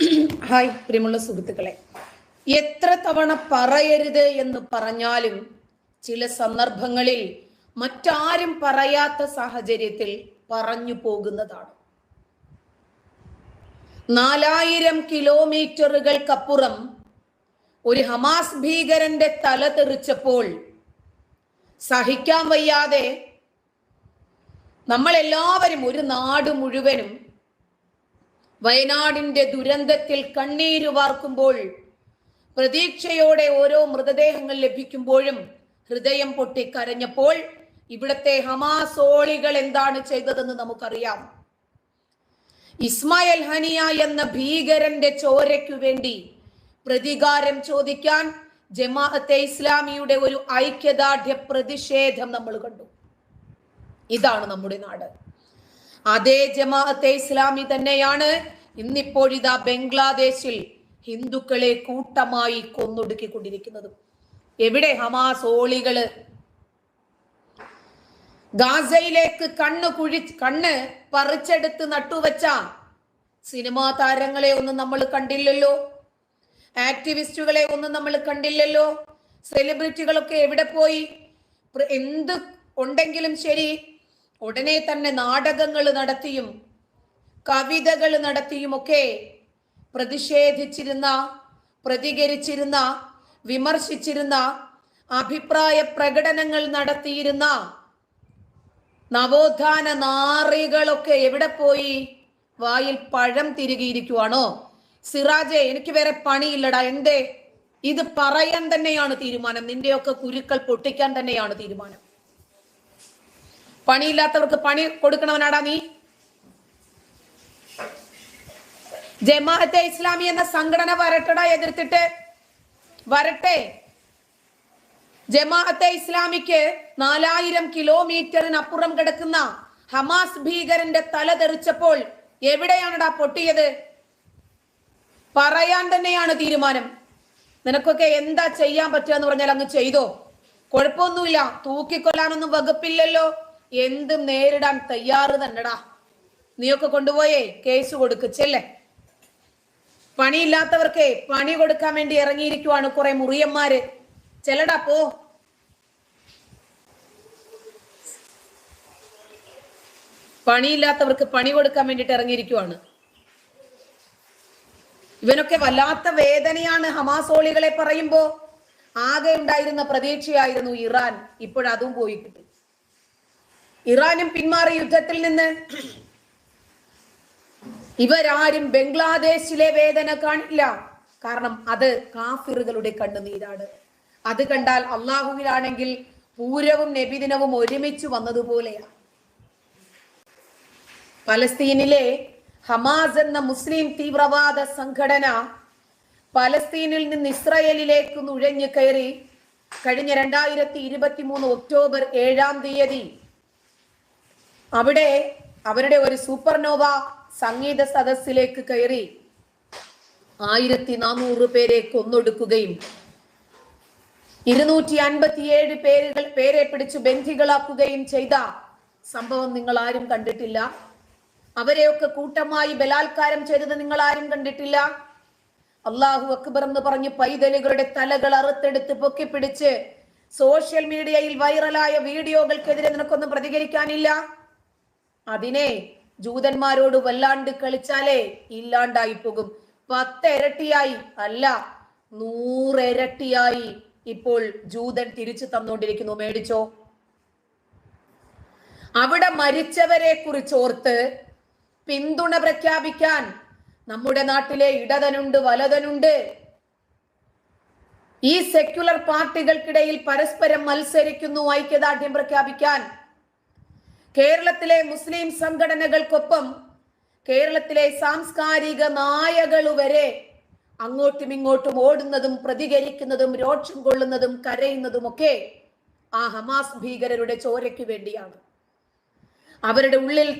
Hi പ്രിയമുള്ള സുഹൃത്തുക്കളെ. എത്ര തവണ പറയരുത് എന്ന് പറഞ്ഞാലും ചില സന്ദർഭങ്ങളിൽ മറ്റാരും പറയാത്ത സാഹചര്യത്തിൽ പറഞ്ഞു പോകുന്നതാണ്. നാലായിരം കിലോമീറ്ററുകൾക്കപ്പുറം ഒരു ഹമാസ് ഭീകരന്റെ തല തെറിച്ചപ്പോൾ സഹിക്കാൻ വയ്യാതെ നമ്മളെല്ലാവരും ഒരു നാട് മുഴുവനും വയനാടിന്റെ ദുരന്തത്തിൽ കണ്ണീര് വാർക്കുമ്പോൾ പ്രതീക്ഷയോടെ ഓരോ മൃതദേഹങ്ങൾ ലഭിക്കുമ്പോഴും ഹൃദയം പൊട്ടി കരഞ്ഞപ്പോൾ ഇവിടത്തെ ഹമാസോളികൾ എന്താണ് ചെയ്തതെന്ന് നമുക്കറിയാം. ഇസ്മായിൽ ഹനിയ എന്ന ഭീകരന്റെ ചോരയ്ക്കു വേണ്ടി പ്രതികാരം ചോദിക്കാൻ ജമാഅത്തെ ഇസ്ലാമിയുടെ ഒരു ഐക്യദാർഢ്യ പ്രതിഷേധം നമ്മൾ കണ്ടു. ഇതാണ് നമ്മുടെ നാട്. അതേ ജമാഅത്തെ ഇസ്ലാമി തന്നെയാണ്. ഇന്നിപ്പോഴിതാ ബംഗ്ലാദേശിൽ ഹിന്ദുക്കളെ കൂട്ടമായി കൊന്നൊടുക്കിക്കൊണ്ടിരിക്കുന്നത്. എവിടെ ഹമാസ് ഓളികൾ? ഗാസയിലേക്ക് കണ്ണ് കുഴി കണ്ണ് പറിച്ചെടുത്ത് നട്ടുവച്ച സിനിമാ താരങ്ങളെ ഒന്നും നമ്മൾ കണ്ടില്ലല്ലോ. ആക്ടിവിസ്റ്റുകളെ ഒന്നും നമ്മൾ കണ്ടില്ലല്ലോ. സെലിബ്രിറ്റികളൊക്കെ എവിടെ പോയി? എന്ത് ഉണ്ടെങ്കിലും ശരി ഉടനെ തന്നെ നാടകങ്ങൾ നടത്തിയും കവിതകൾ നടത്തിയുമൊക്കെ പ്രതിഷേധിച്ചിരുന്ന പ്രതികരിച്ചിരുന്ന വിമർശിച്ചിരുന്ന അഭിപ്രായ പ്രകടനങ്ങൾ നടത്തിയിരുന്ന നവോത്ഥാന നാറികളൊക്കെ എവിടെ പോയി? വായിൽ പഴം തിരികിയിരിക്കുവാണോ? സിറാജെ എനിക്ക് വേറെ പണിയില്ലടാ. എന്തേ? ഇത് പറയാൻ തന്നെയാണ് തീരുമാനം. നിന്റെയൊക്കെ കുരുക്കൾ പൊട്ടിക്കാൻ തന്നെയാണ് തീരുമാനം. പണിയില്ലാത്തവർക്ക് പണി കൊടുക്കണവനാടാ നീ. ജമാഅത്തെ ഇസ്ലാമി എന്ന സംഘടന വരട്ടടാ എതിർത്തിട്ട്. വരട്ടെ. ജമാഅത്തെ ഇസ്ലാമിക്ക് നാലായിരം കിലോമീറ്ററിനപ്പുറം കിടക്കുന്ന ഹമാസ് ഭീകരന്റെ തല തെറിച്ചപ്പോൾ എവിടെയാണടാ പൊട്ടിയത്? പറയാൻ തന്നെയാണ് തീരുമാനം. നിനക്കൊക്കെ എന്താ ചെയ്യാൻ പറ്റുക എന്ന് പറഞ്ഞാൽ അങ്ങ് ചെയ്തോ. കുഴപ്പമൊന്നുമില്ല. തൂക്കിക്കൊല്ലാനൊന്നും വകുപ്പില്ലല്ലോ. എന്തും നേരിടാൻ തയ്യാറ് തന്നെടാ. നീയൊക്കെ കൊണ്ടുപോയേ കേസ് കൊടുക്കച്ചല്ലേ പണിയില്ലാത്തവർക്ക് പണി കൊടുക്കാൻ വേണ്ടി ഇറങ്ങിയിരിക്കുവാണ് കുറെ മുറിയന്മാര്. ചെല്ലടാ പോ. പണിയില്ലാത്തവർക്ക് പണി കൊടുക്കാൻ വേണ്ടിട്ട് ഇറങ്ങിയിരിക്കുവാണ്. ഇവനൊക്കെ വല്ലാത്ത വേദനയാണ് ഹമാസോളികളെ പറയുമ്പോ. ആകെ ഉണ്ടായിരുന്ന പ്രതീക്ഷയായിരുന്നു ഇറാൻ. ഇപ്പോഴതും പോയി കിട്ടി. ഇറാനും പിന്മാറി യുദ്ധത്തിൽ നിന്ന് ഇവരാരും ബംഗ്ലാദേശിലെ വേദന കാണില്ല. കാരണം അത് കാഫിറുകളുടെ കണ്ണുനീരാണ്. അത് കണ്ടാൽ അള്ളാഹുവിലാണെങ്കിൽ പൂരവും നബിദിനവും ഒരുമിച്ച് വന്നതുപോലെയാണ് പലസ്തീനിലെ ഹമാസ് എന്ന മുസ്ലിം തീവ്രവാദ സംഘടന പലസ്തീനിൽ നിന്ന് ഇസ്രയേലിലേക്ക് നുഴഞ്ഞു കയറി കഴിഞ്ഞ രണ്ടായിരത്തി ഇരുപത്തി മൂന്ന് ഒക്ടോബർ ഏഴാം തീയതി അവിടെ അവരുടെ ഒരു സൂപ്പർനോവ സംഗീത സദസ്സിലേക്ക് കയറി ആയിരത്തി നാനൂറ് പേരെ കൊന്നൊടുക്കുകയും ഇരുന്നൂറ്റി അൻപത്തിയേഴ് പേരുകൾ പേരെ പിടിച്ച് ബന്ധികളാക്കുകയും ചെയ്ത സംഭവം നിങ്ങൾ ആരും കണ്ടിട്ടില്ല. അവരെയൊക്കെ കൂട്ടമായി ബലാത്കാരം ചെയ്തത് നിങ്ങൾ ആരും കണ്ടിട്ടില്ല. അള്ളാഹു അക്ബർ എന്ന് പറഞ്ഞ് പൈതലുകളുടെ തലകൾ അറുത്തെടുത്ത് പൊക്കിപ്പിടിച്ച് സോഷ്യൽ മീഡിയയിൽ വൈറലായ വീഡിയോകൾക്കെതിരെ നിനക്കൊന്നും പ്രതികരിക്കാനില്ല. അതിനെ ജൂതന്മാരോട് വല്ലാണ്ട് കളിച്ചാലേ ഇല്ലാണ്ടായി പോകും. പത്തിരട്ടിയായി അല്ല നൂറിരട്ടിയായി ഇപ്പോൾ ജൂതൻ തിരിച്ചു തന്നുകൊണ്ടിരിക്കുന്നു. മേടിച്ചോ. അവിടെ മരിച്ചവരെ കുറിച്ച് ഓർത്ത് പിന്തുണ പ്രഖ്യാപിക്കാൻ നമ്മുടെ നാട്ടിലെ ഇടതനുണ്ട് വലതനുണ്ട്. ഈ സെക്യുലർ പാർട്ടികൾക്കിടയിൽ പരസ്പരം മത്സരിക്കുന്നു ഐക്യദാർഢ്യം പ്രഖ്യാപിക്കാൻ കേരളത്തിലെ മുസ്ലിം സംഘടനകൾക്കൊപ്പം കേരളത്തിലെ സാംസ്കാരിക നായകൾ വരെ അങ്ങോട്ടും ഇങ്ങോട്ടും ഓടുന്നതും പ്രതികരിക്കുന്നതും രോക്ഷം കൊള്ളുന്നതും കരയുന്നതും ഒക്കെ ആ ഹമാസ് ഭീകരരുടെ ചോരയ്ക്ക് വേണ്ടിയാണ്. അവരുടെ ഉള്ളിൽ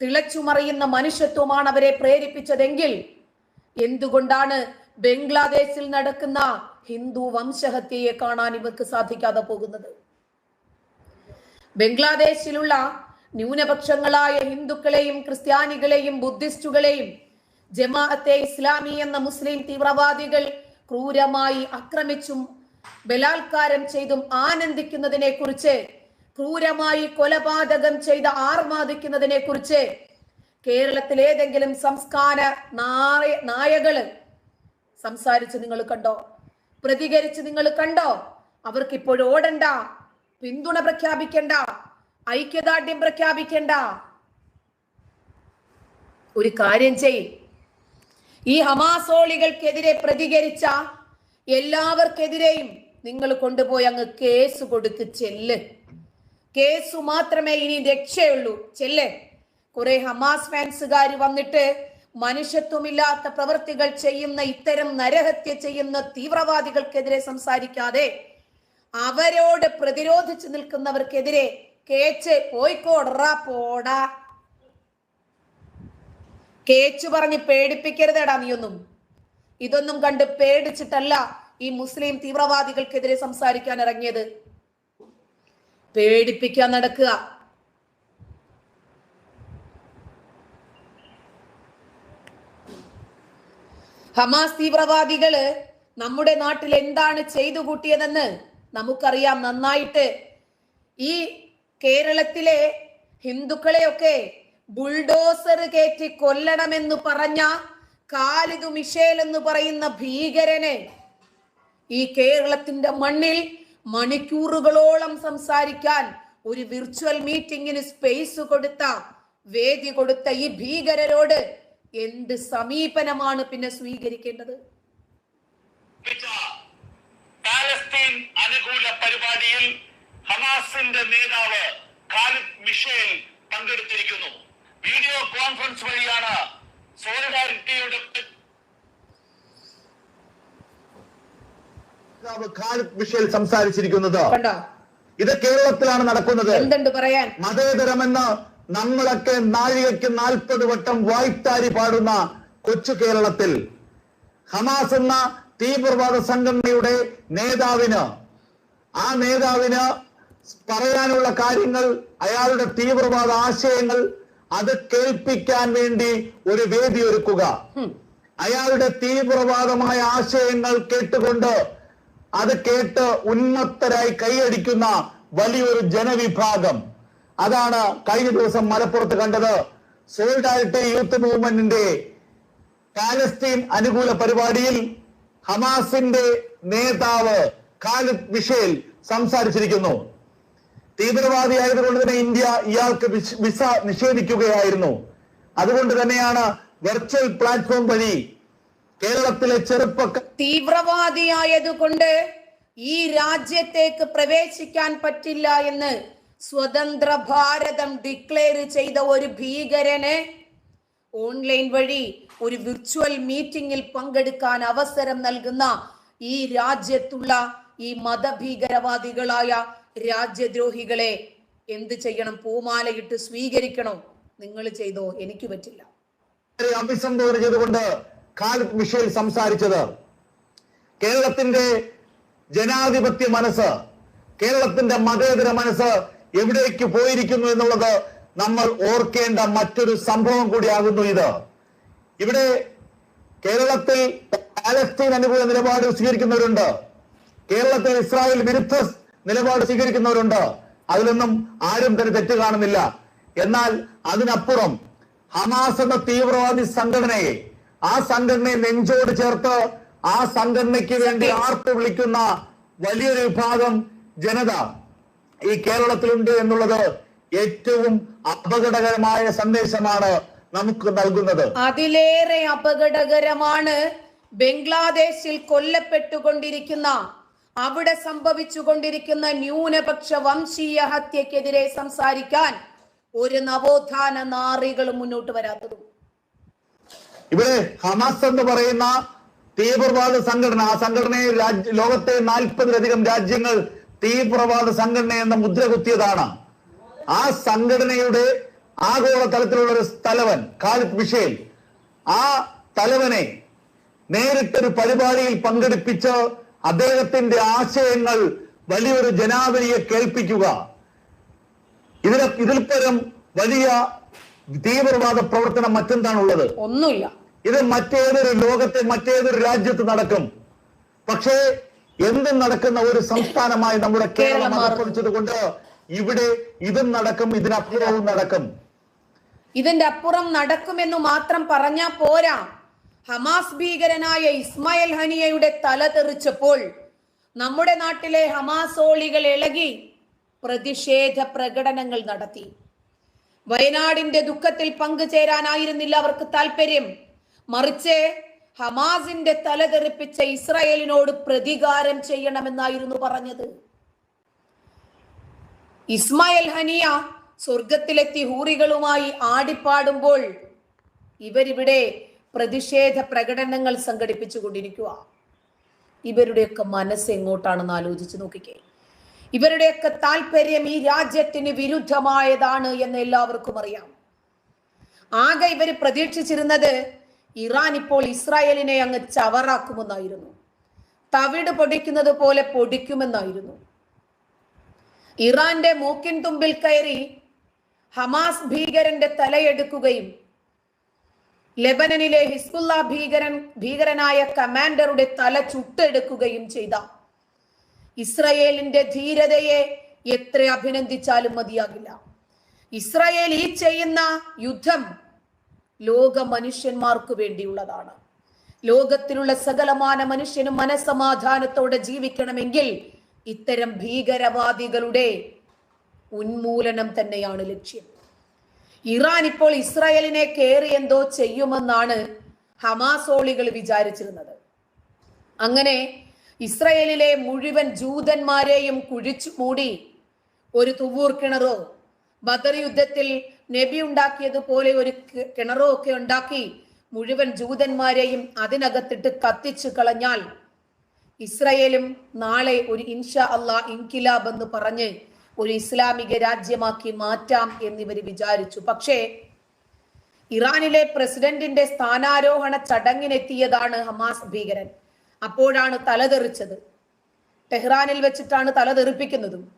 തിളച്ചുമറിയുന്ന മനുഷ്യത്വമാണ് അവരെ പ്രേരിപ്പിച്ചതെങ്കിൽ എന്തുകൊണ്ടാണ് ബംഗ്ലാദേശിൽ നടക്കുന്ന ഹിന്ദു വംശഹത്യയെ കാണാൻ ഇവർക്ക് സാധിക്കാതെ പോകുന്നത്? ബംഗ്ലാദേശിലുള്ള ന്യൂനപക്ഷങ്ങളായ ഹിന്ദുക്കളെയും ക്രിസ്ത്യാനികളെയും ബുദ്ധിസ്റ്റുകളെയും ജമാഅത്തെ ഇസ്ലാമി എന്ന മുസ്ലിം തീവ്രവാദികൾ ക്രൂരമായി ആക്രമിച്ചും ബലാത്കാരം ചെയ്തും ആനന്ദിക്കുന്നതിനെ കുറിച്ച് ക്രൂരമായി കൊലപാതകം ചെയ്ത് ആർമാദിക്കുന്നതിനെ കുറിച്ച് കേരളത്തിൽ ഏതെങ്കിലും സംസ്കാര നായ നായകൾ സംസാരിച്ച് നിങ്ങൾ കണ്ടോ? പ്രതികരിച്ച് നിങ്ങൾ കണ്ടോ? അവർക്ക് ഇപ്പോൾ ഓടണ്ട പിന്തുണ പ്രഖ്യാപിക്കണ്ട ഐക്യദാർഢ്യം പ്രഖ്യാപിക്കണ്ട. ഒരു കാര്യം ചെയ്. ഈ ഹമാസോളികൾക്കെതിരെ പ്രതികരിച്ച എല്ലാവർക്കെതിരെയും നിങ്ങൾ കൊണ്ടുപോയി അങ്ങ് കേസ് കൊടുത്ത് ചെല്ല്. കേസ് മാത്രമേ ഇനി രക്ഷയുള്ളൂ. ചെല്ല്. കുറെ ഹമാസ് ഫാൻസുകാർ വന്നിട്ട് മനുഷ്യത്വമില്ലാത്ത പ്രവൃത്തികൾ ചെയ്യുന്ന ഇത്തരം നരഹത്യ ചെയ്യുന്ന തീവ്രവാദികൾക്കെതിരെ സംസാരിക്കാതെ അവരോട് പ്രതിരോധിച്ചു നിൽക്കുന്നവർക്കെതിരെ കേച്ച് പോയിക്കോടറാ പോടാ. കേച്ചു പറഞ്ഞ് പേടിപ്പിക്കരുതേടാ നീയൊന്നും. ഇതൊന്നും കണ്ട് പേടിച്ചിട്ടല്ല ഈ മുസ്ലിം തീവ്രവാദികൾക്കെതിരെ സംസാരിക്കാൻ ഇറങ്ങിയത്. പേടിപ്പിക്കാൻ നടക്കുക. ഹമാസ് തീവ്രവാദികൾ നമ്മുടെ നാട്ടിൽ എന്താണ് ചെയ്തു കൂട്ടിയതെന്ന് നമുക്കറിയാം നന്നായിട്ട്. ഈ കേരളത്തിലെ ഹിന്ദുക്കളെയൊക്കെ ബുൾഡോസർ കയറ്റി കൊല്ലണമെന്ന് പറഞ്ഞ കാലിതു മിഷേൽ എന്ന് പറയുന്ന ഭീകരനെ ഈ കേരളത്തിന്റെ മണ്ണിൽ മണിക്കൂറുകളോളം സംസാരിക്കാൻ ഒരു വിർച്വൽ മീറ്റിംഗിന് സ്പേസ് കൊടുത്ത വേദി കൊടുത്ത ഈ ഭീകരരോട് എന്ത് സമീപനമാണ് പിന്നെ സ്വീകരിക്കേണ്ടത്? പാലസ്തീൻ അനുകൂല പരിപാടിയിൽ ഹമാസിന്റെ നേതാവ് ഖാലിദ് മിഷേൽ പങ്കെടുത്തിരിക്കുന്നു. വീഡിയോ കോൺഫറൻസ് വഴിയാണ് സോളിഡാരിറ്റിയുടെ ഖാലിദ് മിഷേൽ സംസാരിച്ചിരിക്കുന്നത്. കണ്ടോ? ഇത് കേരളത്തിലാണ് നടക്കുന്നത്. എന്തുണ്ട് പറയാൻ? മതേതരമെന്ന് നമ്മളൊക്കെ നാഴികയ്ക്ക് നാൽപ്പത് വട്ടം വായ്ത്താരി പാടുന്ന കൊച്ചു കേരളത്തിൽ. ഹമാസ് എന്ന തീവ്രവാദ സംഘടനയുടെ നേതാവിന് ആ നേതാവിന് പറയാനുള്ള കാര്യങ്ങൾ അയാളുടെ തീവ്രവാദ ആശയങ്ങൾ അത് കേൾപ്പിക്കാൻ വേണ്ടി ഒരു വേദി ഒരുക്കുക. അയാളുടെ തീവ്രവാദമായ ആശയങ്ങൾ കേട്ടുകൊണ്ട് അത് കേട്ട് ഉന്മത്തരായി കൈയടിക്കുന്ന വലിയൊരു ജനവിഭാഗം. അതാണ് കഴിഞ്ഞ ദിവസം മലപ്പുറത്ത് കണ്ടത്. സോളിഡാരിറ്റി യൂത്ത് മൂവ്മെന്റിന്റെ പാലസ്തീൻ അനുകൂല പരിപാടിയിൽ ഹമാസിന്റെ നേതാവ് ഖാലിദ് മിഷേൽ സംസാരിച്ചിരിക്കുന്നു. തീവ്രവാദി ആയതുകൊണ്ട് തന്നെ ഇന്ത്യ ഇയാൾക്ക് വിസ നിഷേധിക്കുകയായിരുന്നു. അതുകൊണ്ട് തന്നെയാണ് വെർച്വൽ പ്ലാറ്റ്ഫോം വഴി കേരളത്തിലെ ചെറുപ്പക്കാർ തീവ്രവാദിയായതുകൊണ്ട് ഈ രാജ്യത്തേക്ക് പ്രവേശിക്കാൻ പറ്റില്ല എന്ന് സ്വതന്ത്ര ഭാരതം ഡിക്ലെയർ ചെയ്ത ഒരു ഭീകരനെ ഓൺലൈൻ വഴി ഒരു വിർച്വൽ മീറ്റിംഗിൽ പങ്കെടുക്കാൻ അവസരം നൽകുന്ന ഈ രാജ്യത്തുള്ള ഈ മതഭീകരവാദികളായ രാജ്യദ്രോഹികളെ എന്ത് ചെയ്യണം? പൂമാലയിട്ട് സ്വീകരിക്കണോ? നിങ്ങൾ ചെയ്തോ? എനിക്ക് പറ്റില്ല. അഭിസംബോധന ചെയ്തുകൊണ്ട് ഖാലിദ് സംസാരിച്ചത് കേരളത്തിന്റെ ജനാധിപത്യ മനസ്സ് കേരളത്തിന്റെ മതേതര മനസ്സ് എവിടേക്ക് പോയിരിക്കുന്നു എന്നുള്ളത് നമ്മൾ ഓർക്കേണ്ട മറ്റൊരു സംഭവം കൂടിയാകുന്നു ഇത്. ഇവിടെ കേരളത്തിൽ പാലസ്തീൻ അനുകൂല നിലപാട് സ്വീകരിക്കുന്നവരുണ്ട്. കേരളത്തിൽ ഇസ്രായേൽ വിരുദ്ധ നിലപാട് സ്വീകരിക്കുന്നവരുണ്ട്? അതിലൊന്നും ആരും തന്നെ തെറ്റ് കാണുന്നില്ല. എന്നാൽ അതിനപ്പുറം ഹമാസ് എന്ന തീവ്രവാദി സംഘടനയെ ആ സംഘടനയെ നെഞ്ചോട് ചേർത്ത് ആ സംഘടനയ്ക്ക് വേണ്ടി ആർപ്പ് വിളിക്കുന്ന വലിയൊരു വിഭാഗം ജനത ഈ കേരളത്തിലുണ്ട് എന്നുള്ളത് ഏറ്റവും അപകടകരമായ സന്ദേശമാണ് നമുക്ക് നൽകുന്നത്. അതിലേറെ അപകടകരമാണ് ബംഗ്ലാദേശിൽ കൊല്ലപ്പെട്ടുകൊണ്ടിരിക്കുന്ന അവിടെ സംഭവിച്ചുകൊണ്ടിരിക്കുന്ന ന്യൂനപക്ഷ വംശീയ ഹത്യക്കെതിരെ സംസാരിക്കാൻ ഒരു നവോത്ഥാന നാറികൾ മുന്നോട്ട് വരാത്തതും. ഇവിടെ ഹമാസ് എന്ന് പറയുന്ന തീവ്രവാദ സംഘടന ആ സംഘടനയെ ലോകത്തെ നാൽപ്പതിലധികം രാജ്യങ്ങൾ തീവ്രവാദ സംഘടന എന്ന മുദ്ര കുത്തിയതാണ്. ആ സംഘടനയുടെ ആഗോള തലത്തിലുള്ള ഒരു തലവൻ ഖാലിദ് മിഷേൽ ആ തലവനെ നേരിട്ടൊരു പരിപാടിയിൽ പങ്കെടുപ്പിച്ച് അദ്ദേഹത്തിന്റെ ആശയങ്ങൾ വലിയൊരു ജനാവലിയെ കേൾപ്പിക്കുക. ഇതിന് ഇതിൽ പരം വലിയ തീവ്രവാദ പ്രവർത്തനം മറ്റെന്താണുള്ളത്? ഒന്നുമില്ല. ഇത് മറ്റേതൊരു ലോകത്തെ മറ്റേതൊരു രാജ്യത്ത് നടക്കും. പക്ഷേ എന്തും നടക്കുന്ന ഒരു സംസ്ഥാനമായി നമ്മുടെ കേരളം അർപ്പണിച്ചത് കൊണ്ട് ഇവിടെ ഇതും നടക്കും ഇതിനപ്പുറവും നടക്കും. ഇതിന്റെ അപ്പുറം നടക്കുമെന്ന് മാത്രം പറഞ്ഞാ പോരാ. ഹമാസ് ഭീകരനായ ഇസ്മായിൽ ഹനിയയുടെ തല തെറിച്ചപ്പോൾ നമ്മുടെ നാട്ടിലെ ഹമാസോളികൾ ഇളകി പ്രതിഷേധ പ്രകടനങ്ങൾ നടത്തി. വയനാടിന്റെ ദുഃഖത്തിൽ പങ്കുചേരാനായിരുന്നില്ല അവർക്ക് താല്പര്യം മറിച്ച് ഹമാസിന്റെ തല തെറിപ്പിച്ച ഇസ്രായേലിനോട് പ്രതികാരം ചെയ്യണമെന്നായിരുന്നു പറഞ്ഞത്. ഇസ്മായിൽ ഹനിയ സ്വർഗത്തിലെത്തി ഹൂറികളുമായി ആടിപ്പാടുമ്പോൾ ഇവരിവിടെ പ്രതിഷേധ പ്രകടനങ്ങൾ സംഘടിപ്പിച്ചു കൊണ്ടിരിക്കുക ഇവരുടെയൊക്കെ മനസ്സ് എങ്ങോട്ടാണെന്ന് ആലോചിച്ച് നോക്കിക്കേ. ഇവരുടെയൊക്കെ താല്പര്യം ഈ രാജ്യത്തിന് വിരുദ്ധമായതാണ് എന്ന് എല്ലാവർക്കും അറിയാം. ആകെ ഇവർ പ്രതീക്ഷിച്ചിരുന്നത് ഇറാൻ ഇപ്പോൾ ഇസ്രായേലിനെ അങ്ങ് ചവറാക്കുമെന്നായിരുന്നു. തവിട് പൊടിക്കുന്നത് പോലെ പൊടിക്കുമെന്നായിരുന്നു. ഇറാന്റെ മൂക്കിൻ തുമ്പിൽ കയറി ഹമാസ് ഭീകരന്റെ തലയെടുക്കുകയും ലെബനനിലെ ഹിസ്ബുല്ല ഭീകരൻ ഭീകരനായ കമാൻഡറുടെ തല ചുട്ടെടുക്കുകയും ചെയ്ത. ഇസ്രയേലിന്റെ ധീരതയെ എത്ര അഭിനന്ദിച്ചാലും മതിയാകില്ല. ഇസ്രയേൽ ഈ ചെയ്യുന്ന യുദ്ധം ലോക മനുഷ്യന്മാർക്ക് വേണ്ടിയുള്ളതാണ്. ലോകത്തിലുള്ള സകലമാന മനുഷ്യനും മനസമാധാനത്തോടെ ജീവിക്കണമെങ്കിൽ ഇത്തരം ഭീകരവാദികളുടെ ഉന്മൂലനം തന്നെയാണ് ലക്ഷ്യം. ഇറാൻ ഇപ്പോൾ ഇസ്രായേലിനെ കയറി എന്തോ ചെയ്യുമെന്നാണ് ഹമാസോളികൾ വിചാരിച്ചിരുന്നത്. അങ്ങനെ ഇസ്രയേലിലെ മുഴുവൻ ജൂതന്മാരെയും കുഴിച്ചു മൂടി ഒരു തുവൂർ കിണറോ ബദർ യുദ്ധത്തിൽ നബി ഉണ്ടാക്കിയതുപോലെ ഒരു കിണറോ ഒക്കെ ഉണ്ടാക്കി മുഴുവൻ ജൂതന്മാരെയും അതിനകത്തിട്ട് കത്തിച്ചു കളഞ്ഞാൽ ഇസ്രയേലും നാളെ ഒരു ഇൻഷ അള്ളാ ഇൻകിലാബ് എന്ന് പറഞ്ഞ് ഒരു ഇസ്ലാമിക രാജ്യമാക്കി മാറ്റാം എന്നിവർ വിചാരിച്ചു. പക്ഷേ ഇറാനിലെ പ്രസിഡന്റിന്റെ സ്ഥാനാരോഹണ ചടങ്ങിനെത്തിയതാണ് ഹമാസ് ഭീകരൻ. അപ്പോഴാണ് തലതെറിച്ചത്. ടെഹ്റാനിൽ വെച്ചിട്ടാണ് തലതെറിപ്പിക്കുന്നതും.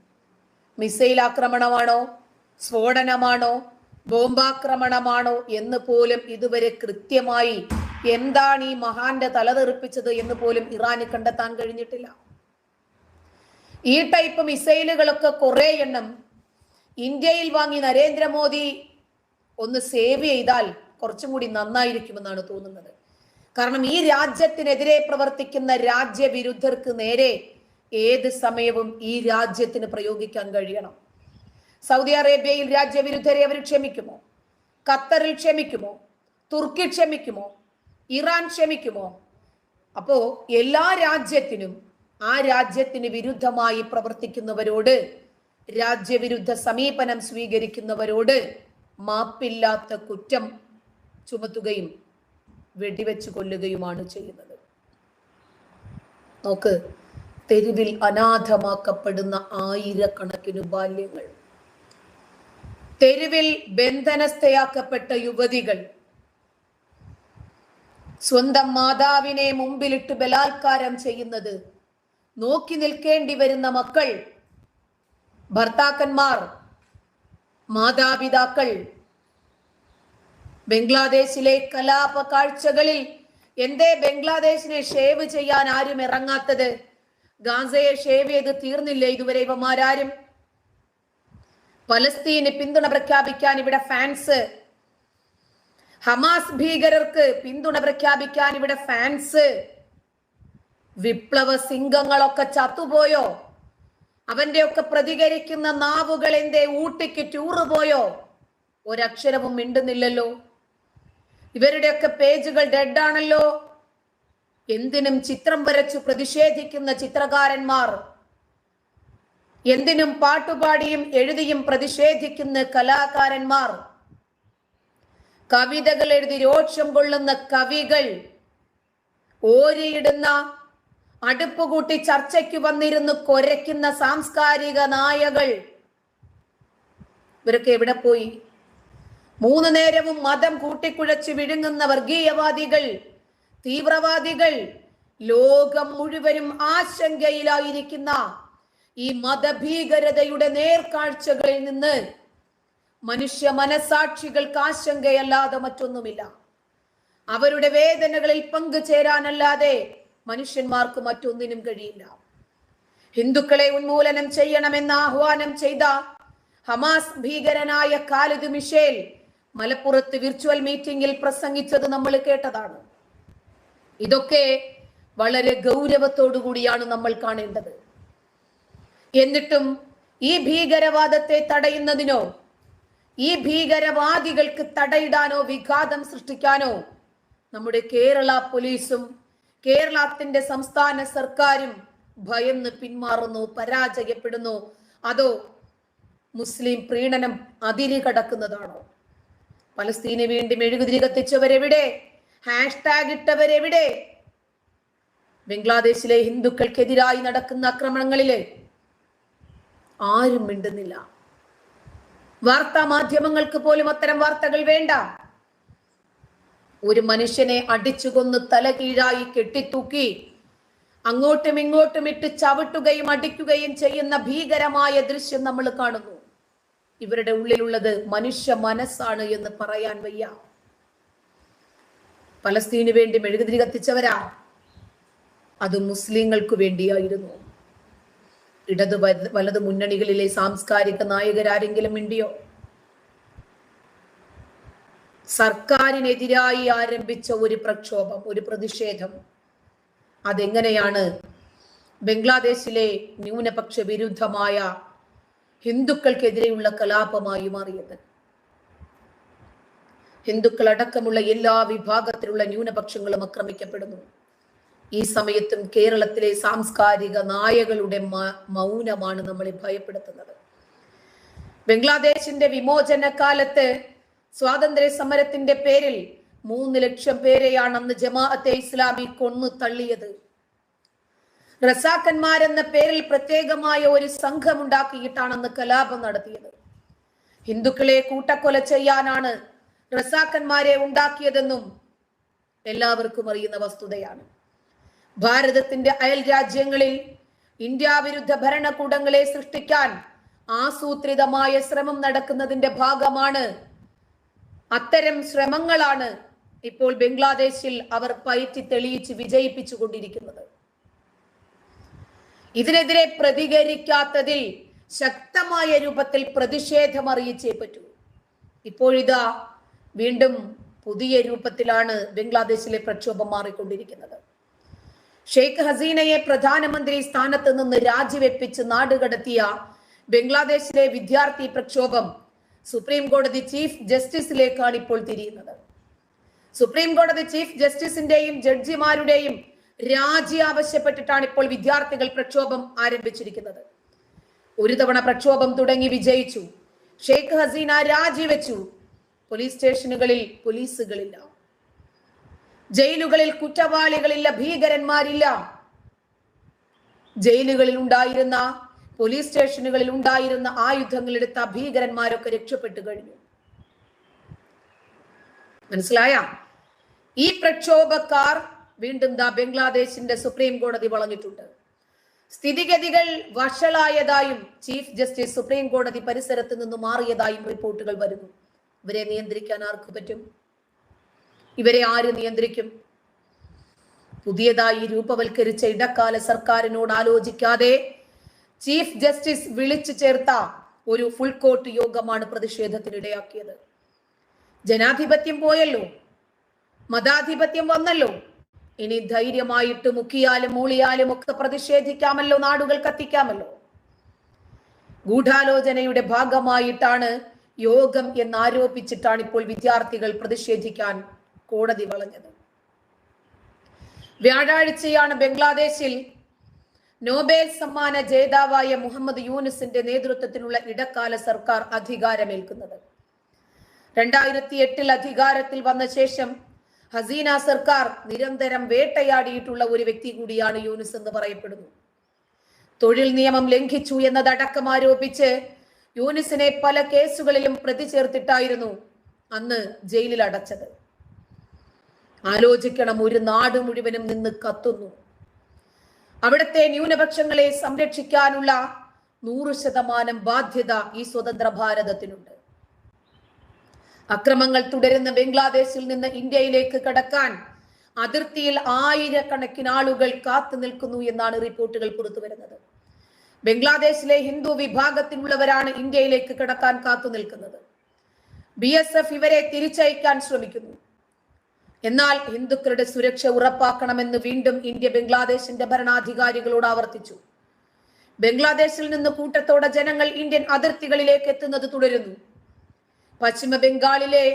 മിസൈൽ ആക്രമണമാണോ സ്ഫോടനമാണോ? ബോംബാക്രമണമാണോ? എന്ന് പോലും ഇതുവരെ കൃത്യമായി എന്താണ് ഈ മഹാന്റെ തലതെറിപ്പിച്ചത് എന്ന് പോലും ഇറാന് കണ്ടെത്താൻ കഴിഞ്ഞിട്ടില്ല. ഈ ടൈപ്പ് മിസൈലുകളൊക്കെ കുറെ എണ്ണം ഇന്ത്യയിൽ വാങ്ങി നരേന്ദ്രമോദി ഒന്ന് സേവ് ചെയ്താൽ കുറച്ചും കൂടി നന്നായിരിക്കുമെന്നാണ് തോന്നുന്നത്. കാരണം ഈ രാജ്യത്തിനെതിരെ പ്രവർത്തിക്കുന്ന രാജ്യവിരുദ്ധർക്ക് നേരെ ഏത് സമയവും ഈ രാജ്യത്തിന് പ്രയോഗിക്കാൻ കഴിയണം. സൗദി അറേബ്യയിൽ രാജ്യവിരുദ്ധരെ അവർ ക്ഷമിക്കുമോ? ഖത്തറിൽ ക്ഷമിക്കുമോ? തുർക്കി ക്ഷമിക്കുമോ? ഇറാൻ ക്ഷമിക്കുമോ? അപ്പോ എല്ലാ രാജ്യത്തിനും ആ രാജ്യത്തിന് വിരുദ്ധമായി പ്രവർത്തിക്കുന്നവരോട് രാജ്യവിരുദ്ധ സമീപനം സ്വീകരിക്കുന്നവരോട് മാപ്പില്ലാത്ത കുറ്റം ചുമത്തുകയും വെടിവെച്ച് കൊല്ലുകയുമാണ് ചെയ്യുന്നത്. നോക്ക് തെരുവിൽ അനാഥമാക്കപ്പെടുന്ന ആയിരക്കണക്കിന് ബാല്യങ്ങൾ തെരുവിൽ ബന്ധനസ്ഥയാക്കപ്പെട്ട യുവതികൾ സ്വന്തം മാതാവിനെ മുമ്പിലിട്ട് ബലാത്കാരം ചെയ്യുന്നത് നോക്കി നിൽക്കേണ്ടി വരുന്ന മക്കൾ ഭർത്താക്കന്മാർ മാതാപിതാക്കൾ. ബംഗ്ലാദേശിലെ കലാപ കാഴ്ചകളിൽ എന്തേ ബംഗ്ലാദേശിനെ ഷേവ് ചെയ്യാൻ ആരും ഇറങ്ങാത്തത്? ഗാസയെ ഷേവ് ചെയ്ത് തീർന്നില്ല ഇതുവരെ ഇവമാരാരും പലസ്തീന് പിന്തുണ പ്രഖ്യാപിക്കാൻ ഇവിടെ ഫാൻസ്. ഹമാസ് ഭീകരർക്ക് പിന്തുണ പ്രഖ്യാപിക്കാൻ ഇവിടെ ഫാൻസ്. വിപ്ലവ സിംഗങ്ങളൊക്കെ ചത്തുപോയോ? അവന്റെ ഒക്കെ പ്രതികരിക്കുന്ന നാവുകൾ എന്തേ ഊട്ടിക്ക് ടൂറ് പോയോ ഒരക്ഷരവും മിണ്ടുന്നില്ലല്ലോ. ഇവരുടെയൊക്കെ പേജുകൾ ഡെഡ് ആണല്ലോ. എന്തിനും ചിത്രം വരച്ചു പ്രതിഷേധിക്കുന്ന ചിത്രകാരന്മാർ. എന്തിനും പാട്ടുപാടിയും എഴുതിയും പ്രതിഷേധിക്കുന്ന കലാകാരന്മാർ. കവിതകൾ എഴുതി രോക്ഷം കൊള്ളുന്ന കവികൾ ഓരിയിടുന്ന അടുപ്പ് കൂട്ടി ചർച്ചയ്ക്ക് വന്നിരുന്ന് കൊരയ്ക്കുന്ന സാംസ്കാരിക നായകൾ. ഇവരൊക്കെ എവിടെ പോയി? മൂന്ന് നേരവും മതം കൂട്ടിക്കുഴച്ച് വിഴുങ്ങുന്ന വർഗീയവാദികൾ തീവ്രവാദികൾ. ലോകം മുഴുവനും ആശങ്കയിലായിരിക്കുന്ന ഈ മതഭീകരതയുടെ നേർക്കാഴ്ചകളിൽ നിന്ന് മനുഷ്യ മനസാക്ഷികൾക്ക് ആശങ്കയല്ലാതെ മറ്റൊന്നുമില്ല. അവരുടെ വേദനകളിൽ പങ്കുചേരാനല്ലാതെ മനുഷ്യന്മാർക്ക് മറ്റൊന്നിനും കഴിയില്ല. ഹിന്ദുക്കളെ ഉന്മൂലനം ചെയ്യണമെന്ന് ആഹ്വാനം ചെയ്ത ഹമാസ് ഭീകരനായ കാലിദ് മിഷേൽ മലപ്പുറത്ത് വിർച്വൽ മീറ്റിംഗിൽ പ്രസംഗിച്ചത് നമ്മൾ കേട്ടതാണ്. ഇതൊക്കെ വളരെ ഗൗരവത്തോടു കൂടിയാണ് നമ്മൾ കാണേണ്ടത്. എന്നിട്ടും ഈ ഭീകരവാദത്തെ തടയുന്നതിനോ ഈ ഭീകരവാദികൾക്ക് തടയിടാനോ വിഘാതം സൃഷ്ടിക്കാനോ നമ്മുടെ കേരള പോലീസും കേരളത്തിന്റെ സംസ്ഥാന സർക്കാരും ഭയന്ന് പിന്മാറുന്നു പരാജയപ്പെടുന്നു. അതോ മുസ്ലിം പ്രീണനം അതിരി കടക്കുന്നതാണോ? പലസ്തീന് വേണ്ടി മെഴുകുതിരി കത്തിച്ചവരെവിടെ ഹാഷ്ടാഗ് ഇട്ടവരെവിടെ? ബംഗ്ലാദേശിലെ ഹിന്ദുക്കൾക്കെതിരായി നടക്കുന്ന ആക്രമണങ്ങളിൽ ആരും മിണ്ടുന്നില്ല. വാർത്താ മാധ്യമങ്ങൾക്ക് പോലും അത്തരം വാർത്തകൾ വേണ്ട. ഒരു മനുഷ്യനെ അടിച്ചു കൊന്ന് തല കീഴായി കെട്ടിത്തൂക്കി. അങ്ങോട്ടും ഇങ്ങോട്ടും ഇട്ട് ചവിട്ടുകയും അടിക്കുകയും ചെയ്യുന്ന ഭീകരമായ ദൃശ്യം നമ്മൾ കാണുന്നു. ഇവരുടെ ഉള്ളിലുള്ളത് മനുഷ്യ മനസ്സാണ് എന്ന് പറയാൻ വയ്യ. പലസ്തീന് വേണ്ടി മെഴുകുതിരി കത്തിച്ചവരാ. അത് മുസ്ലിങ്ങൾക്ക് വേണ്ടിയായിരുന്നു. ഇടത് വലത് മുന്നണികളിലെ സാംസ്കാരിക നായകരാരെങ്കിലും മിണ്ടിയോ സർക്കാരിനെതിരായി ആരംഭിച്ച ഒരു പ്രക്ഷോഭം ഒരു പ്രതിഷേധം. അതെങ്ങനെയാണ് ബംഗ്ലാദേശിലെ ന്യൂനപക്ഷ വിരുദ്ധമായ ഹിന്ദുക്കൾക്കെതിരെയുള്ള കലാപമായി മാറിയത്? ഹിന്ദുക്കൾ അടക്കമുള്ള എല്ലാ വിഭാഗത്തിലുള്ള ന്യൂനപക്ഷങ്ങളും ആക്രമിക്കപ്പെടുന്നു. ഈ സമയത്തും കേരളത്തിലെ സാംസ്കാരിക നായകളുടെ മൗനമാണ് നമ്മളെ ഭയപ്പെടുത്തുന്നത്. ബംഗ്ലാദേശിന്റെ വിമോചന കാലത്ത് സ്വാതന്ത്ര്യ സമരത്തിന്റെ പേരിൽ മൂന്ന് ലക്ഷം പേരെയാണ് അന്ന് ജമാഅത്തെ ഇസ്ലാമി കൊന്നു തള്ളിയത്. റസാക്കന്മാരെന്ന പേരിൽ പ്രത്യേകമായ ഒരു സംഘം ഉണ്ടാക്കിയിട്ടാണ് അന്ന് കലാപം നടത്തിയത്. ഹിന്ദുക്കളെ കൂട്ടക്കൊല ചെയ്യാനാണ് റസാക്കന്മാരെ ഉണ്ടാക്കിയതെന്നും എല്ലാവർക്കും അറിയുന്ന വസ്തുതയാണ്. ഭാരതത്തിന്റെ അയൽ രാജ്യങ്ങളിൽ ഇന്ത്യ വിരുദ്ധ ഭരണകൂടങ്ങളെ സൃഷ്ടിക്കാൻ ആസൂത്രിതമായ ശ്രമം നടക്കുന്നതിന്റെ ഭാഗമാണ് അത്തരം ശ്രമങ്ങളാണ് ഇപ്പോൾ ബംഗ്ലാദേശിൽ അവർ പയറ്റി തെളിയിച്ച് വിജയിപ്പിച്ചു കൊണ്ടിരിക്കുന്നത് ഇതിനെതിരെ പ്രതികരിക്കാത്തതിൽ ശക്തമായ രൂപത്തിൽ പ്രതിഷേധം അറിയിച്ചേ പറ്റൂ. ഇപ്പോഴിതാ വീണ്ടും പുതിയ രൂപത്തിലാണ് ബംഗ്ലാദേശിലെ പ്രക്ഷോഭം മാറിക്കൊണ്ടിരിക്കുന്നത്. ഷെയ്ഖ് ഹസീനയെ പ്രധാനമന്ത്രി സ്ഥാനത്ത് നിന്ന് രാജിവെപ്പിച്ച് നാടുകടത്തിയ ബംഗ്ലാദേശിലെ വിദ്യാർത്ഥി പ്രക്ഷോഭം സുപ്രീം കോടതി ചീഫ് ജസ്റ്റിസിലേക്കാണ് ഇപ്പോൾ തിരിയുന്നത്. സുപ്രീം കോടതി ചീഫ് ജസ്റ്റിസിന്റെയും ജഡ്ജിമാരുടെയും രാജി ആവശ്യപ്പെട്ടിട്ടാണ് ഇപ്പോൾ വിദ്യാർത്ഥികൾ പ്രക്ഷോഭം ആരംഭിച്ചിരിക്കുന്നത്. ഒരു തവണ പ്രക്ഷോഭം തുടങ്ങി വിജയിച്ചു. ഷെയ്ഖ് ഹസീന രാജിവെച്ചു പോലീസ് സ്റ്റേഷനുകളിൽ പോലീസുകളില്ല. ജയിലുകളിൽ കുറ്റവാളികളില്ല ഭീകരന്മാരില്ല. ജയിലുകളിൽ ഉണ്ടായിരുന്ന പോലീസ് സ്റ്റേഷനുകളിൽ ഉണ്ടായിരുന്ന ആയുധങ്ങളെടുത്ത ഭീകരന്മാരൊക്കെ രക്ഷപ്പെട്ടു കഴിഞ്ഞു. മനസ്സിലായ? ഈ പ്രക്ഷോഭക്കാർ വീണ്ടും ദാ ബംഗ്ലാദേശിന്റെ സുപ്രീം കോടതി വളഞ്ഞിട്ടുണ്ട്. സ്ഥിതിഗതികൾ വഷളായതായും ചീഫ് ജസ്റ്റിസ് സുപ്രീം കോടതി പരിസരത്ത് നിന്ന് മാറിയതായും റിപ്പോർട്ടുകൾ വരുന്നു. ഇവരെ നിയന്ത്രിക്കാൻ ആർക്ക് പറ്റും? ഇവരെ ആര് നിയന്ത്രിക്കും? പുതിയതായി രൂപവൽക്കരിച്ച ഇടക്കാല സർക്കാരിനോട് ആലോചിക്കാതെ ചീഫ് ജസ്റ്റിസ് വിളിച്ചു ചേർത്ത ഒരു ഫുൾ കോർട്ട് യോഗമാണ് പ്രതിഷേധത്തിനിടയാക്കിയത് ജനാധിപത്യം പോയല്ലോ. മതാധിപത്യം വന്നല്ലോ. ഇനി ധൈര്യമായിട്ട് മുക്കിയാലും മൂളിയാലും ഒക്കെ പ്രതിഷേധിക്കാമല്ലോ നാടുകൾ കത്തിക്കാമല്ലോ. ഗൂഢാലോചനയുടെ ഭാഗമായിട്ടാണ് യോഗം എന്നാരോപിച്ചിട്ടാണ് ഇപ്പോൾ വിദ്യാർത്ഥികൾ പ്രതിഷേധിക്കാൻ കോടതി വളഞ്ഞത്. വ്യാഴാഴ്ചയാണ് ബംഗ്ലാദേശിൽ നോബേൽ സമ്മാന ജേതാവായ മുഹമ്മദ് യൂനിസിന്റെ നേതൃത്വത്തിലുള്ള ഇടക്കാല സർക്കാർ അധികാരമേൽക്കുന്നത്. രണ്ടായിരത്തി എട്ടിൽ അധികാരത്തിൽ വന്ന ശേഷം ഹസീന സർക്കാർ നിരന്തരം വേട്ടയാടിയിട്ടുള്ള ഒരു വ്യക്തി കൂടിയാണ് യൂനിസ് എന്ന് പറയപ്പെടുന്നു. തൊഴിൽ നിയമം ലംഘിച്ചു എന്നതടക്കം ആരോപിച്ച് യൂനിസിനെ പല കേസുകളിലും പ്രതി ചേർത്തിട്ടായിരുന്നു അന്ന് ജയിലിൽ അടച്ചത്. ആലോചിക്കണം ഒരു നാട് മുഴുവനും നിന്ന് കത്തുന്നു. അവിടുത്തെ ന്യൂനപക്ഷങ്ങളെ സംരക്ഷിക്കാനുള്ള നൂറ് ശതമാനം ബാധ്യത ഈ സ്വതന്ത്ര ഭാരതത്തിനുണ്ട്. അക്രമങ്ങൾ തുടരുന്ന ബംഗ്ലാദേശിൽ നിന്ന് ഇന്ത്യയിലേക്ക് കടക്കാൻ അതിർത്തിയിൽ ആയിരക്കണക്കിന് ആളുകൾ കാത്തു നിൽക്കുന്നു എന്നാണ് റിപ്പോർട്ടുകൾ പുറത്തു വരുന്നത്. ബംഗ്ലാദേശിലെ ഹിന്ദു വിഭാഗത്തിലുള്ളവരാണ് ഇന്ത്യയിലേക്ക് കടക്കാൻ കാത്തു നിൽക്കുന്നത്. ബി എസ് എഫ് ഇവരെ തിരിച്ചയക്കാൻ ശ്രമിക്കുന്നു. എന്നാൽ ഹിന്ദുക്കളുടെ സുരക്ഷ ഉറപ്പാക്കണമെന്ന് വീണ്ടും ഇന്ത്യ ബംഗ്ലാദേശിന്റെ ഭരണാധികാരികളോട് ആവർത്തിച്ചു. ബംഗ്ലാദേശിൽ നിന്ന് കൂട്ടത്തോടെ ജനങ്ങൾ ഇന്ത്യൻ അതിർത്തികളിലേക്ക് എത്തുന്നത് തുടരുന്നു. പശ്ചിമ ബംഗാളിലെ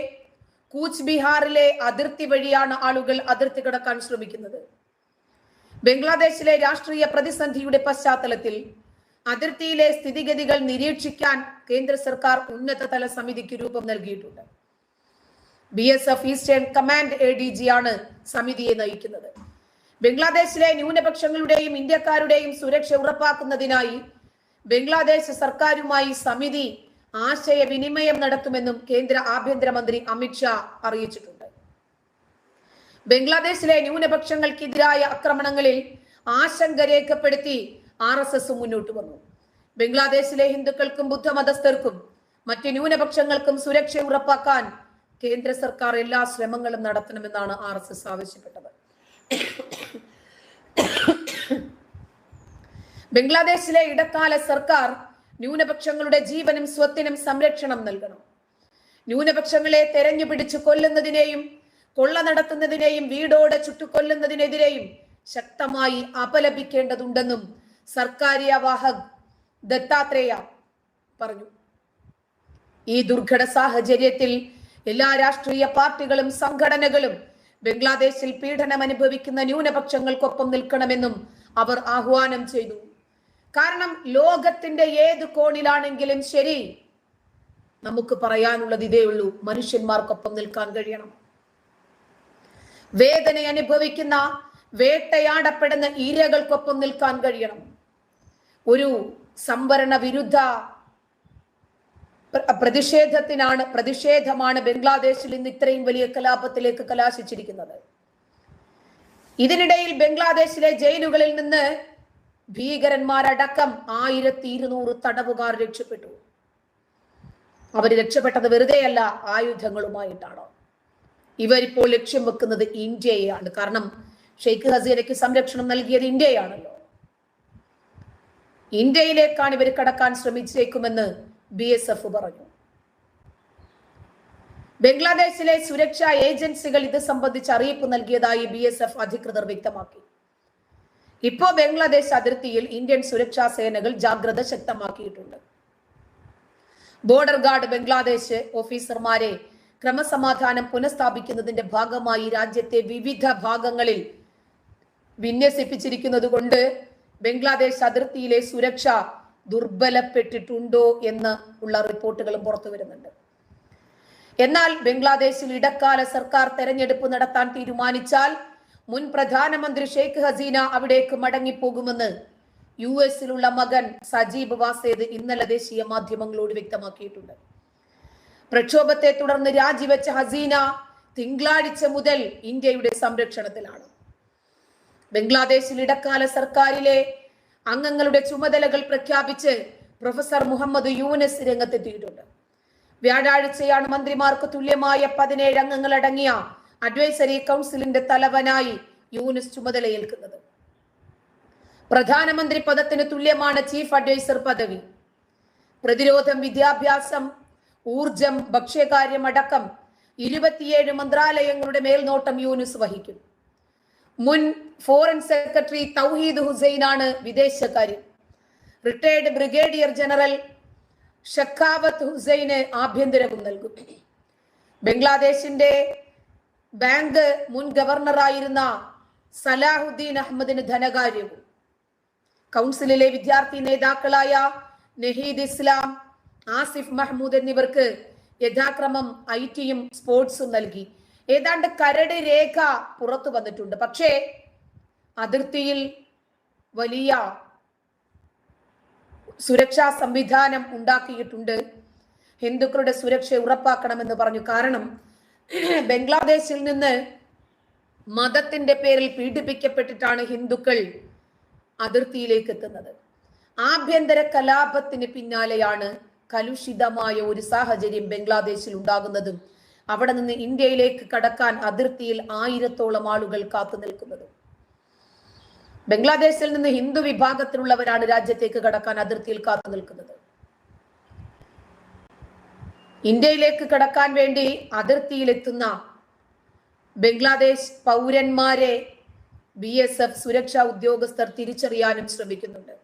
കൂച്ച് ബിഹാറിലെ അതിർത്തി വഴിയാണ് ആളുകൾ അതിർത്തി കടക്കാൻ ശ്രമിക്കുന്നത്. ബംഗ്ലാദേശിലെ രാഷ്ട്രീയ പ്രതിസന്ധിയുടെ പശ്ചാത്തലത്തിൽ അതിർത്തിയിലെ സ്ഥിതിഗതികൾ നിരീക്ഷിക്കാൻ കേന്ദ്ര സർക്കാർ ഉന്നതതല സമിതിക്ക് രൂപം നൽകിയിട്ടുണ്ട്. B S F eastern command A D G ആണ് സമിതിയെ നയിക്കുന്നത്. ബംഗ്ലാദേശിലെ ന്യൂനപക്ഷങ്ങളുടെയും ഇന്ത്യക്കാരുടെയും സുരക്ഷ ഉറപ്പാക്കുന്നതിനായി ബംഗ്ലാദേശ് സർക്കാരുമായി സമിതി ആശയവിനിമയം നടത്തുമെന്നും കേന്ദ്ര ആഭ്യന്തരമന്ത്രി അമിത്ഷാ അറിയിച്ചിട്ടുണ്ട്. ബംഗ്ലാദേശിലെ ന്യൂനപക്ഷങ്ങൾക്കെതിരായ ആക്രമണങ്ങളിൽ ആശങ്ക രേഖപ്പെടുത്തി ആർ എസ് എസ് മുന്നോട്ട് വന്നു. ബംഗ്ലാദേശിലെ ഹിന്ദുക്കൾക്കും ബുദ്ധമതസ്ഥർക്കും മറ്റ് ന്യൂനപക്ഷങ്ങൾക്കും സുരക്ഷ ഉറപ്പാക്കാൻ കേന്ദ്ര സർക്കാർ എല്ലാ ശ്രമങ്ങളും നടത്തണമെന്നാണ് ആർ എസ് എസ് ആവശ്യപ്പെട്ടത്. ബംഗ്ലാദേശിലെ ഇടക്കാല സർക്കാർ ന്യൂനപക്ഷങ്ങളുടെ ജീവനും സ്വത്തിനും സംരക്ഷണം നൽകണം. ന്യൂനപക്ഷങ്ങളെ തെരഞ്ഞുപിടിച്ച് കൊല്ലുന്നതിനെയും കൊള്ള നടത്തുന്നതിനെയും വീടോടെ ചുട്ടുകൊല്ലുന്നതിനെതിരെയും ശക്തമായി അപലപിക്കേണ്ടതുണ്ടെന്നും സർക്കാരിയ വാഹക് ദത്താത്രേയ പറഞ്ഞു. ഈ ദുർഘട സാഹചര്യത്തിൽ എല്ലാ രാഷ്ട്രീയ പാർട്ടികളും സംഘടനകളും ബംഗ്ലാദേശിൽ പീഡനം അനുഭവിക്കുന്ന ന്യൂനപക്ഷങ്ങൾക്കൊപ്പം നിൽക്കണമെന്നും അവർ ആഹ്വാനം ചെയ്തു. കാരണം ലോകത്തിന്റെ ഏത് കോണിലാണെങ്കിലും ശരി നമുക്ക് പറയാനുള്ളത് ഇതേ ഉള്ളൂ മനുഷ്യന്മാർക്കൊപ്പം നിൽക്കാൻ കഴിയണം. വേദന അനുഭവിക്കുന്ന വേട്ടയാടപ്പെടുന്ന ഇരകൾക്കൊപ്പം നിൽക്കാൻ കഴിയണം. ഒരു സംവരണ വിരുദ്ധ പ്രതിഷേധത്തിനാണ് പ്രതിഷേധമാണ് ബംഗ്ലാദേശിൽ ഇന്ന് ഇത്രയും വലിയ കലാപത്തിലേക്ക് കലാശിച്ചിരിക്കുന്നത്. ഇതിനിടയിൽ ബംഗ്ലാദേശിലെ ജയിലുകളിൽ നിന്ന് ഭീകരന്മാരടക്കം ആയിരത്തി ഇരുന്നൂറ് തടവുകാർ രക്ഷപ്പെട്ടു. അവർ രക്ഷപ്പെട്ടത് വെറുതെയല്ല ആയുധങ്ങളുമായിട്ടാണ്? ഇവരിപ്പോൾ ലക്ഷ്യം വെക്കുന്നത് ഇന്ത്യയെയാണ്. കാരണം ഷെയ്ഖ് ഹസീനയ്ക്ക് സംരക്ഷണം നൽകിയത് ഇന്ത്യയാണല്ലോ. ഇന്ത്യയിലേക്കാണ് ഇവർ കടക്കാൻ ശ്രമിച്ചേക്കുമെന്ന് ബി എസ് എഫ് പറഞ്ഞു. ബംഗ്ലാദേശിലെ സുരക്ഷാ ഏജൻസികൾ ഇത് സംബന്ധിച്ച് അറിയിപ്പ് നൽകിയതായി ബി എസ് എഫ് അധികൃതർ വ്യക്തമാക്കി. ഇപ്പോ ബംഗ്ലാദേശ് അതിർത്തിയിൽ ഇന്ത്യൻ സുരക്ഷാ സേനകൾ ജാഗ്രത ശക്തമാക്കിയിട്ടുണ്ട്. ബോർഡർ ഗാർഡ് ബംഗ്ലാദേശ് ഓഫീസർമാരെ ക്രമസമാധാനം പുനഃസ്ഥാപിക്കുന്നതിന്റെ ഭാഗമായി രാജ്യത്തെ വിവിധ ഭാഗങ്ങളിൽ വിന്യസിപ്പിച്ചിരിക്കുന്നത് കൊണ്ട് ബംഗ്ലാദേശ് അതിർത്തിയിലെ സുരക്ഷ ദുർബലപ്പെട്ടിട്ടുണ്ടോ എന്ന് ഉള്ള റിപ്പോർട്ടുകളും പുറത്തു വരുന്നുണ്ട്. എന്നാൽ ബംഗ്ലാദേശിൽ ഇടക്കാല സർക്കാർ തെരഞ്ഞെടുപ്പ് നടത്താൻ തീരുമാനിച്ചാൽ മുൻ പ്രധാനമന്ത്രി ഷെയ്ഖ് ഹസീന അവിടേക്ക് മടങ്ങിപ്പോകുമെന്ന് യു എസിലുള്ള മകൻ സജീബ് വാസേദ് ഇന്നലെ ദേശീയ മാധ്യമങ്ങളോട് വ്യക്തമാക്കിയിട്ടുണ്ട്. പ്രക്ഷോഭത്തെ തുടർന്ന് രാജിവെച്ച ഹസീന തിങ്കളാഴ്ച മുതൽ ഇന്ത്യയുടെ സംരക്ഷണത്തിലാണ്. ബംഗ്ലാദേശിൽ ഇടക്കാല സർക്കാരിലെ അംഗങ്ങളുടെ ചുമതലകൾ പ്രഖ്യാപിച്ച് പ്രൊഫസർ മുഹമ്മദ് യൂനസ് രംഗത്തെത്തിയിട്ടുണ്ട്. വ്യാഴാഴ്ചയാണ് മന്ത്രിമാർക്ക് തുല്യമായ പതിനേഴ് അംഗങ്ങൾ അടങ്ങിയ അഡ്വൈസറി കൗൺസിലിന്റെ തലവനായി യൂനസ് ചുമതലയേൽക്കുന്നത്. പ്രധാനമന്ത്രി പദത്തിന് തുല്യമാണ് ചീഫ് അഡ്വൈസർ പദവി. പ്രതിരോധം വിദ്യാഭ്യാസം ഊർജം ഭക്ഷ്യകാര്യം അടക്കം ഇരുപത്തിയേഴ് മന്ത്രാലയങ്ങളുടെ മേൽനോട്ടം യൂനുസ് വഹിക്കും. മുൻ ഫോറിൻ സെക്രട്ടറി തൗഹീദ് ഹുസൈൻ ആണ് വിദേശകാര്യം. റിട്ടയർഡ് ബ്രിഗേഡിയർ ജനറൽ ഷക്കാവത്ത് ഹുസൈന് ആഭ്യന്തരവും നൽകും. ബംഗ്ലാദേശിന്റെ ബാങ്ക് മുൻ ഗവർണറായിരുന്ന സലാഹുദ്ദീൻ അഹമ്മദിന് ധനകാര്യവും. കൗൺസിലിലെ വിദ്യാർത്ഥി നേതാക്കളായ നഹീദ് ഇസ്ലാം ആസിഫ് മഹ്മൂദ് എന്നിവർക്ക് യഥാക്രമം ഐ ടിയും സ്പോർട്സും നൽകി. ഏതാണ്ട് കരട് രേഖ പുറത്തു വന്നിട്ടുണ്ട്. പക്ഷേ അതിർത്തിയിൽ വലിയ സുരക്ഷാ സംവിധാനം ഉണ്ടാക്കിയിട്ടുണ്ട്. ഹിന്ദുക്കളുടെ സുരക്ഷ ഉറപ്പാക്കണമെന്ന് പറഞ്ഞു. കാരണം ബംഗ്ലാദേശിൽ നിന്ന് മതത്തിന്റെ പേരിൽ പീഡിപ്പിക്കപ്പെട്ടിട്ടാണ് ഹിന്ദുക്കൾ അതിർത്തിയിലേക്ക് എത്തുന്നത്. ആഭ്യന്തര കലാപത്തിന് പിന്നാലെയാണ് കലുഷിതമായ ഒരു സാഹചര്യം ബംഗ്ലാദേശിൽ ഉണ്ടാകുന്നതും അവിടെ നിന്ന് ഇന്ത്യയിലേക്ക് കടക്കാൻ അതിർത്തിയിൽ ആയിരത്തോളം ആളുകൾ കാത്തു നിൽക്കുന്നത് ബംഗ്ലാദേശിൽ നിന്ന് ഹിന്ദു വിഭാഗത്തിലുള്ളവരാണ് രാജ്യത്തേക്ക് കടക്കാൻ അതിർത്തിയിൽ കാത്തു നിൽക്കുന്നത്. ഇന്ത്യയിലേക്ക് കടക്കാൻ വേണ്ടി അതിർത്തിയിലെത്തുന്ന ബംഗ്ലാദേശ് പൗരന്മാരെ ബി എസ് എഫ് സുരക്ഷാ ഉദ്യോഗസ്ഥർ തിരിച്ചറിയാനും ശ്രമിക്കുന്നുണ്ട്.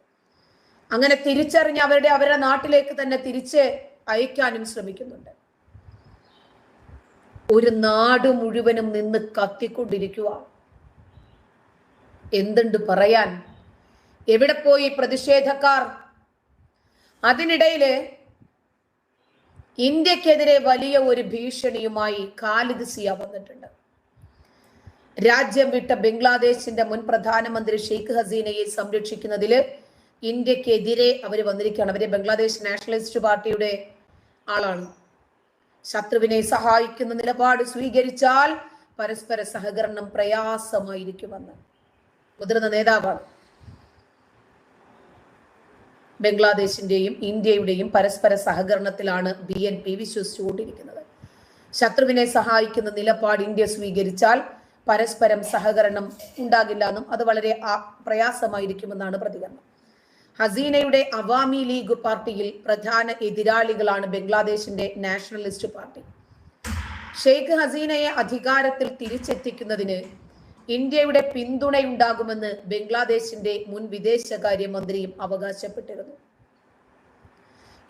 അങ്ങനെ തിരിച്ചറിഞ്ഞ് അവരുടെ അവരുടെ നാട്ടിലേക്ക് തന്നെ തിരിച്ച് അയക്കാനും ശ്രമിക്കുന്നുണ്ട്. ഒരു നാട് മുഴുവനും നിന്ന് കത്തിക്കൊണ്ടിരിക്കുക എന്തുണ്ട് പറയാൻ? എവിടെ പോയി പ്രതിഷേധക്കാർ? അതിനിടയിൽ ഇന്ത്യക്കെതിരെ വലിയ ഒരു ഭീഷണിയുമായി ഖാലിദ് സിയ വന്നിട്ടുണ്ട്. രാജ്യം വിട്ട ബംഗ്ലാദേശിന്റെ മുൻ പ്രധാനമന്ത്രി ഷെയ്ഖ് ഹസീനയെ സംരക്ഷിക്കുന്നതിൽ ഇന്ത്യക്കെതിരെ അവർ വന്നിരിക്കുകയാണ്. അവരെ ബംഗ്ലാദേശ് നാഷണലിസ്റ്റ് പാർട്ടിയുടെ ആളാണ്. ശത്രുവിനെ സഹായിക്കുന്ന നിലപാട് സ്വീകരിച്ചാൽ പരസ്പര സഹകരണം പ്രയാസമായിരിക്കുമെന്ന്. മുതിർന്ന നേതാവാണ്. ബംഗ്ലാദേശിന്റെയും ഇന്ത്യയുടെയും പരസ്പര സഹകരണത്തിലാണ് ബി എൻ പി വിശ്വസിച്ചുകൊണ്ടിരിക്കുന്നത്. ശത്രുവിനെ സഹായിക്കുന്ന നിലപാട് ഇന്ത്യ സ്വീകരിച്ചാൽ പരസ്പരം സഹകരണം ഉണ്ടാകില്ല എന്നും അത് വളരെ പ്രയാസമായിരിക്കുമെന്നാണ് പ്രതികരണം. ഹസീനയുടെ അവാമി ലീഗ് പാർട്ടിയിൽ പ്രധാന എതിരാളികളാണ് ബംഗ്ലാദേശിന്റെ നാഷണലിസ്റ്റ് പാർട്ടി. ഷെയ്ഖ് ഹസീനയെ അധികാരത്തിൽ തിരിച്ചെത്തിക്കുന്നതിന് ഇന്ത്യയുടെ പിന്തുണയുണ്ടാകുമെന്ന് ബംഗ്ലാദേശിന്റെ മുൻ വിദേശകാര്യമന്ത്രിയും അവകാശപ്പെട്ടിരുന്നു.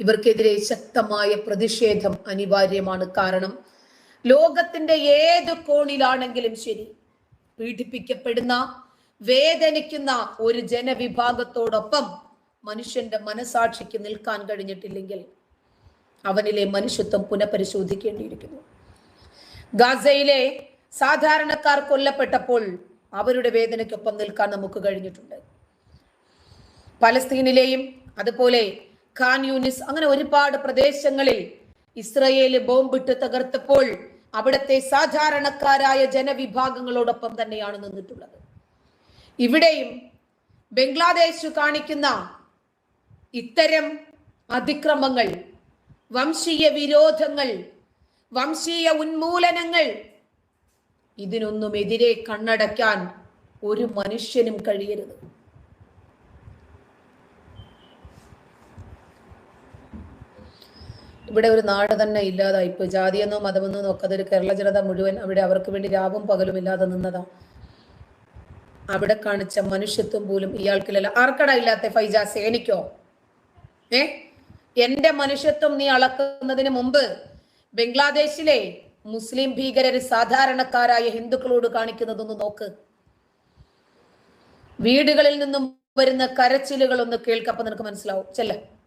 ഇവർക്കെതിരെ ശക്തമായ പ്രതിഷേധം അനിവാര്യമാണ് കാരണം ലോകത്തിന്റെ ഏത് കോണിലാണെങ്കിലും ശരി പീഡിപ്പിക്കപ്പെടുന്ന വേദനിക്കുന്ന ഒരു ജനവിഭാഗത്തോടൊപ്പം മനുഷ്യന്റെ മനസാക്ഷിക്ക് നിൽക്കാൻ കഴിഞ്ഞിട്ടില്ലെങ്കിൽ അവനിലെ മനുഷ്യത്വം പുനഃപരിശോധിക്കേണ്ടിയിരിക്കുന്നു. ഗാസയിലെ സാധാരണക്കാർ കൊല്ലപ്പെട്ടപ്പോൾ അവരുടെ വേദനയ്ക്കൊപ്പം നിൽക്കാൻ നമുക്ക് കഴിഞ്ഞിട്ടുണ്ട്. പലസ്തീനിലെയും അതുപോലെ ഖാൻ യൂനിസ് അങ്ങനെ ഒരുപാട് പ്രദേശങ്ങളിൽ ഇസ്രയേൽ ബോംബിട്ട് തകർത്തപ്പോൾ അവിടുത്തെ സാധാരണക്കാരായ ജനവിഭാഗങ്ങളോടൊപ്പം തന്നെയാണ് നിന്നിട്ടുള്ളത്. ഇവിടെയും ബംഗ്ലാദേശ് കാണിക്കുന്ന ഇത്തരം അതിക്രമങ്ങൾ വംശീയ വിരോധങ്ങൾ വംശീയ ഉന്മൂലനങ്ങൾ ഇതിനൊന്നും എതിരെ കണ്ണടയ്ക്കാൻ ഒരു മനുഷ്യനും കഴിയരുത്. ഇവിടെ ഒരു നാട് തന്നെ ഇല്ലാതായി. ഇപ്പൊ ജാതിയെന്നോ മതമെന്നോ നോക്കാതെ ഒരു കേരള ജനത മുഴുവൻ അവിടെ അവർക്ക് വേണ്ടി രാവും പകലും ഇല്ലാതെ നിന്നതാ. അവിടെ കാണിച്ച മനുഷ്യത്വം പോലും ഇയാൾക്കില്ലല്ല. ആർക്കടാ ഇല്ലാത്ത ഫൈജാസ് എനിക്കോ ഏ? എന്റെ മനുഷ്യത്വം നീ അളക്കുന്നതിന് മുമ്പ് ബംഗ്ലാദേശിലെ മുസ്ലിം ഭീകരര് സാധാരണക്കാരായ ഹിന്ദുക്കളോട് കാണിക്കുന്നതൊന്ന് നോക്ക്. വീടുകളിൽ നിന്നും വരുന്ന കരച്ചിലുകൾ ഒന്ന് കേൾക്കപ്പോ നിനക്ക് മനസ്സിലാവും. ചെല്ല.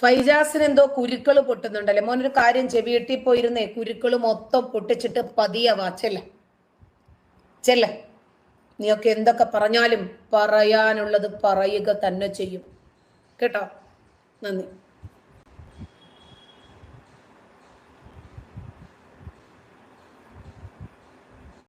ഫൈജാസിന് എന്തോ കുരുക്കൾ പൊട്ടുന്നുണ്ടല്ലേ? മോനൊരു കാര്യം ചെവിയെട്ടി പോയിരുന്നേ കുരുക്കൾ മൊത്തം പൊട്ടിച്ചിട്ട് പതിയ ചെല്ല. ചെല്ല. നീയൊക്കെ എന്തൊക്കെ പറഞ്ഞാലും പറയാനുള്ളത് പറയുക തന്നെ ചെയ്യും. കേട്ടോ? നന്ദി.